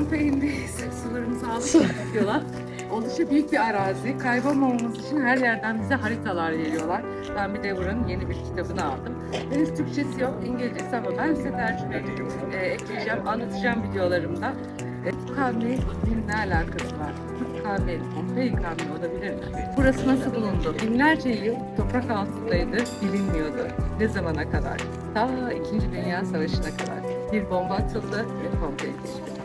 Pompei'ndeyiz. Sularımızı aldık yola. Oldukça büyük bir arazi. Kaybolmamamız için her yerden bize haritalar veriyorlar. Ben bir de buranın yeni bir kitabını aldım. Henüz Türkçesi yok, İngilizcesi ama ben size tercüme e, ekleyeceğim, anlatacağım videolarımda. Ee, e, bu kavmiyle alakası var? Bu kavmi, Pompei kavmi olabilir mi? Burası nasıl bulundu? Binlerce yıl toprak altındaydı, bilinmiyordu. Ne zamana kadar? Ta İkinci Dünya Savaşı'na kadar. Bir bomba atıldı ve Pompei düştü.